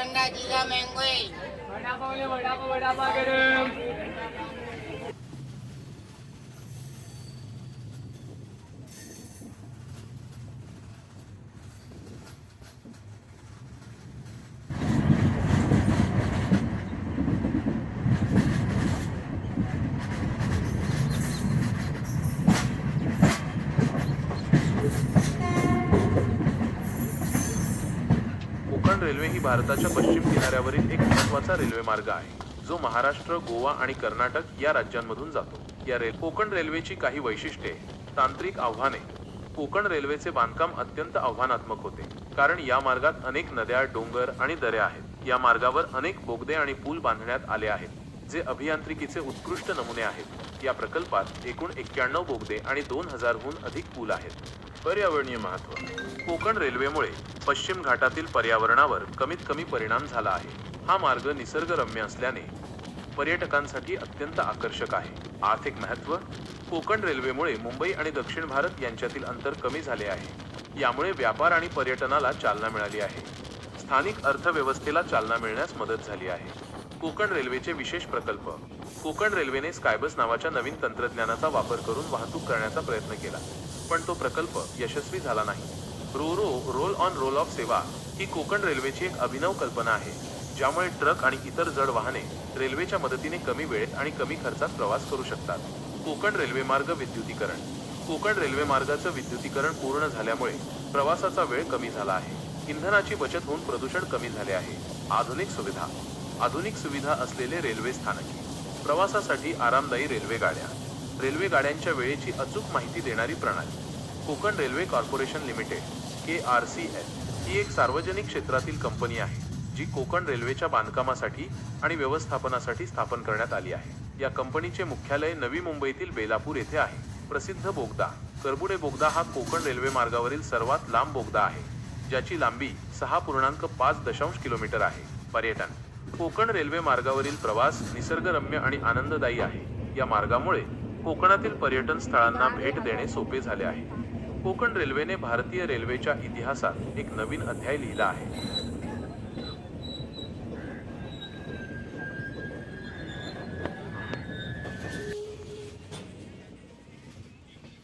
है ठंडा चीजा मैंगो है वडापाव ले रेल्वे ही भारताच्या पश्चिम किनाऱ्यावरील एक महत्त्वाचा रेल्वे मार्ग आहे. जो महाराष्ट्र गोवा आणि कर्नाटक या राज्यांमधून जातो. या रेल कोकण रेल्वेची काही वैशिष्ट्ये तांत्रिक आव्हाने. कोकण रेल्वेचे बांधकाम अत्यंत आव्हानात्मक होते. कारण या मार्गात अनेक नद्या डोंगर आणि दऱ्या आहेत. या मार्गावर अनेक बोगदे आणि पूल बांधण्यात आले आहेत जे अभियांत्रिकीचे उत्कृष्ट नमुने आहेत. या प्रकल्पात एकूण एक्क्याण्णव बोगदे आणि दोन हजारहून अधिक पूल आहेत. पर्यावरणीय महत्त्व. कोकण रेल्वेमुळे पश्चिम घाटातील पर्यावरणावर कमीत कमी परिणाम झाला आहे. हा मार्ग निसर्गरम्य असल्याने पर्यटकांसाठी अत्यंत आकर्षक आहे. आर्थिक महत्त्व कोकण रेल्वेमुळे मुंबई आणि दक्षिण भारत यांच्यातील अंतर कमी झाले आहे. यामुळे व्यापार आणि पर्यटनाला चालना मिळाली आहे. स्थानिक अर्थव्यवस्थेला चालना मिळण्यास मदत झाली आहे. कोकण रेल्वेचे विशेष प्रकल्प. कोकण रेल्वेने स्कायबस नावाच्या नवीन तंत्रज्ञानाचा वापर करून वाहतूक करण्याचा प्रयत्न केला. पण तो प्रकल्प यशस्वी झाला नाही. Ro ro roll on roll off सेवा ही कोकण रेल्वेची एक अभिनव कल्पना आहे ज्यामुळे ट्रक आणि इतर जड वाहने रेल्वेच्या मदतीने कमी वेळेत आणि कमी खर्चात प्रवास करू शकतात. कोकण रेल्वे मार्ग विद्युतीकरण. कोकण रेल्वे मार्गाचं विद्युतीकरण पूर्ण झाल्यामुळे प्रवासाचा वेळ कमी झाला आहे. इंधनाची बचत होऊन प्रदूषण कमी झाले आहे. आधुनिक सुविधा. आधुनिक सुविधा असलेले रेल्वे स्थानके प्रवासासाठी आरामदायी रेल्वे गाड्या रेल्वे गाड्यांच्या वेळेची अचूक माहिती देणारी प्रणाली Konkan railway corporation limited K R C L ही एक सार्वजनिक क्षेत्रातील कंपनी आहे जी कोकण रेल्वेच्या बांधकामासाठी आणि व्यवस्थापनासाठी स्थापन करण्यात आली आहे. या कंपनीचे मुख्यालय नवी मुंबईतील बेलापूर येथे आहे. प्रसिद्ध बोगदा करबुडे बोगदा हा कोकण रेल्वे मार्गावरील सर्वात लांब बोगदा आहे ज्याची लांबी सहा पूर्णांक पाच दशांश किलोमीटर आहे. पर्यटन कोकण रेल्वे मार्गावरील प्रवास निसर्गरम्य आणि आनंददायी आहे. या मार्गामुळे कोकणातील पर्यटन स्थळांना भेट देणे सोपे झाले आहे. कोकण रेल्वेने भारतीय रेल्वेच्या इतिहासात एक नवीन अध्याय लिहिला आहे.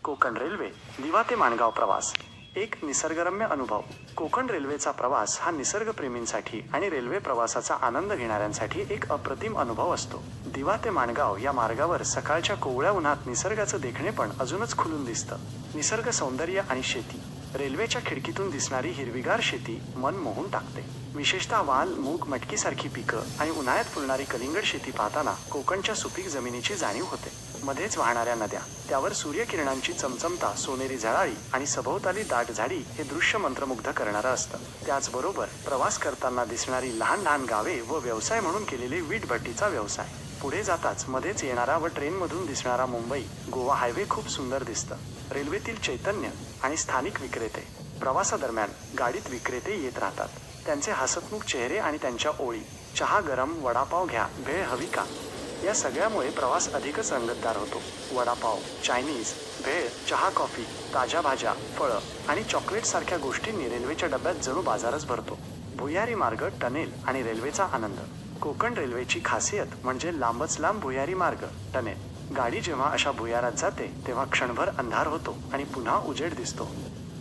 कोकण रेल्वे दिवा ते माणगाव प्रवास. एक निसर्गरम्य अनुभव. कोकण रेल्वेचा प्रवास हा निसर्गप्रेमींसाठी आणि रेल्वे प्रवासाचा आनंद घेणाऱ्यांसाठी एक अप्रतिम अनुभव असतो. दिवा ते माणगाव या मार्गावर सकाळच्या कोवळ्या उन्हात निसर्गाचं देखणे पण अजूनच खुलून दिसतं. निसर्ग सौंदर्य आणि शेती. रेल्वेच्या खिडकीतून दिसणारी हिरवीगार शेती मन मोहून टाकते. विशेषतः वाल मूग मटकीसारखी पिकं आणि उन्हाळ्यात फुलणारी कलिंगड शेती पाहताना कोकणच्या सुपीक जमिनीची जाणीव होते. मध्येच वाहणाऱ्या नद्या. त्यावर सूर्यकिरणांची चमचमता सोनेरी झळाळी आणि सभोवताली दाट झाडी हे दृश्य मंत्रमुग्ध करणारं असतं. त्याचबरोबर प्रवास करताना दिसणारी लहान लहान गावे व व्यवसाय म्हणून केलेले वीटभट्टीचा व्यवसाय. पुढे जाताच मध्येच येणारा व ट्रेनमधून दिसणारा मुंबई गोवा हायवे खूप सुंदर दिसतं. रेल्वेतील चैतन्य आणि स्थानिक विक्रेते प्रवासादरम्यान गाडीत विक्रेते येत राहतात. त्यांचे हसतमुख चेहरे आणि त्यांच्या ओळी. चहा गरम वडापाव घ्या भेळ हवी का? या सगळ्यामुळे प्रवास अधिकच रंगतदार होतो. वडापाव चायनीज भेळ चहा कॉफी ताज्या भाज्या फळं आणि चॉकलेट सारख्या गोष्टींनी रेल्वेच्या डब्यात जणू बाजारच भरतो. भुयारी मार्ग टनेल आणि रेल्वेचा आनंद. कोकण रेल्वेची खासियत म्हणजे लांबच लांब भुयारी मार्ग टनेल. गाडी जेव्हा अशा भुयारात जाते तेव्हा क्षणभर अंधार होतो आणि पुन्हा उजेड दिसतो.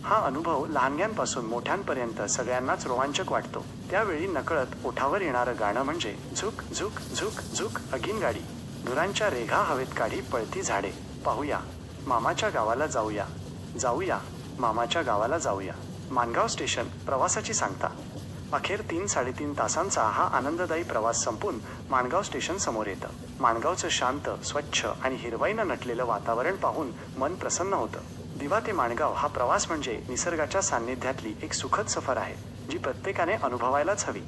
हा अनुभव लहानग्यांपासून मोठ्यांपर्यंत सगळ्यांनाच रोमांचक वाटतो. त्यावेळी नकळत ओठावर येणारं गाणं म्हणजे झुक झुक झुक झुक अगीन गाडी. धुरांच्या रेघा हवेत काढी पळती झाडे. पाहूया. मामाच्या गावाला जाऊया. जाऊया. मामाच्या गावाला जाऊया. मानगाव स्टेशन प्रवासाची सांगता. अखेर तीन साडेतीन तासांचा हा आनंददायी प्रवास संपून माणगाव स्टेशन समोर येतं. माणगावचं शांत स्वच्छ आणि हिरवाईनं नटलेलं वातावरण पाहून मन प्रसन्न होतं. दिवा ते माणगाव हा प्रवास म्हणजे निसर्गाच्या सान्निध्यातली एक सुखद सफर आहे जी प्रत्येकाने अनुभवायलाच हवी.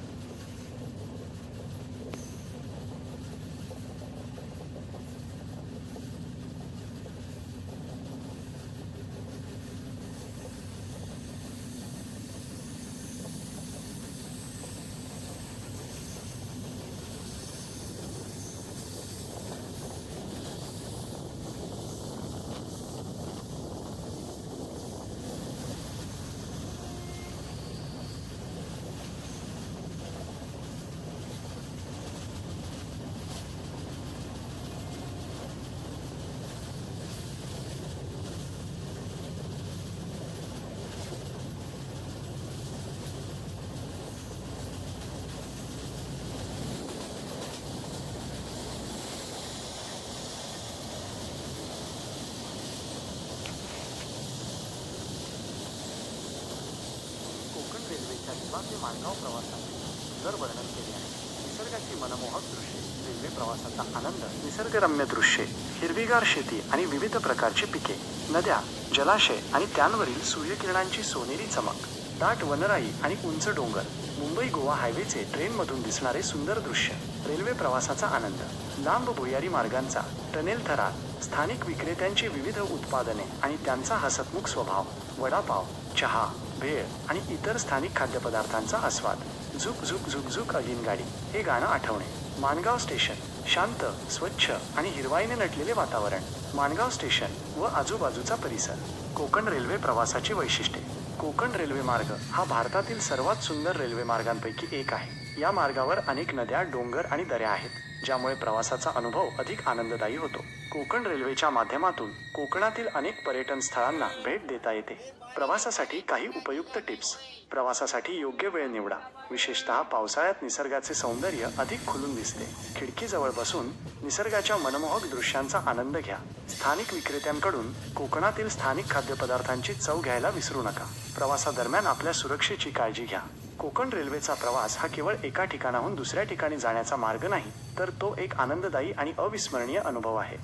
त्यांच्या दिवा ते माणगाव प्रवासाचे सुंदर वर्णन केले आहे. निसर्गाची मनमोहक दृश्ये रेल्वे प्रवासाचा आनंद निसर्गरम्य दृश्ये हिरवीगार शेती आणि विविध प्रकारची पिके नद्या जलाशय आणि त्यांवरील सूर्यकिरणांची सोनेरी चमक दाट वनराई आणि उंच डोंगर मुंबई गोवा हायवेचे ट्रेनमधून दिसणारे सुंदर दृश्य रेल्वे प्रवासाचा आनंद लांब भुयारी मार्गांचा टनेल थरार स्थानिक विक्रेत्यांची विविध उत्पादने आणि त्यांचा हसतमुख स्वभाव वडापाव चहा भेळ आणि इतर स्थानिक खाद्यपदार्थांचा आस्वाद. झुक झुक झुक झुक अगिन गाडी. हे गाणं आठवणे. माणगाव स्टेशन. शांत स्वच्छ आणि हिरवाईने नटलेले वातावरण. माणगाव स्टेशन व आजूबाजूचा परिसर. कोकण रेल्वे प्रवासाची वैशिष्ट्ये. कोकण रेल्वे मार्ग हा भारतातील सर्वात सुंदर रेल्वे मार्गांपैकी एक आहे. या मार्गावर अनेक नद्या डोंगर आणि दऱ्या आहेत ज्यामुळे प्रवासाचा अनुभव अधिक आनंददायी होतो. कोकण रेल्वेच्या माध्यमातून कोकणातील अनेक पर्यटन स्थळांना भेट देता येते. प्रवासासाठी काही उपयुक्त टिप्स. प्रवासासाठी योग्य वेळ निवडा. विशेषतः पावसाळ्यात निसर्गाचे सौंदर्य अधिक खुलून दिसते. खिडकीजवळ बसून निसर्गाच्या मनमोहक दृश्यांचा आनंद घ्या. स्थानिक विक्रेत्यांकडून कोकणातील स्थानिक खाद्यपदार्थांची चव घ्यायला विसरू नका. प्रवासादरम्यान आपल्या सुरक्षेची काळजी घ्या. कोकण रेल्वेचा प्रवास हा केवळ एका ठिकाणाहून दुसऱ्या ठिकाणी जाण्याचा मार्ग नाही तर तो एक आनंददायी आणि अविस्मरणीय अनुभव आहे.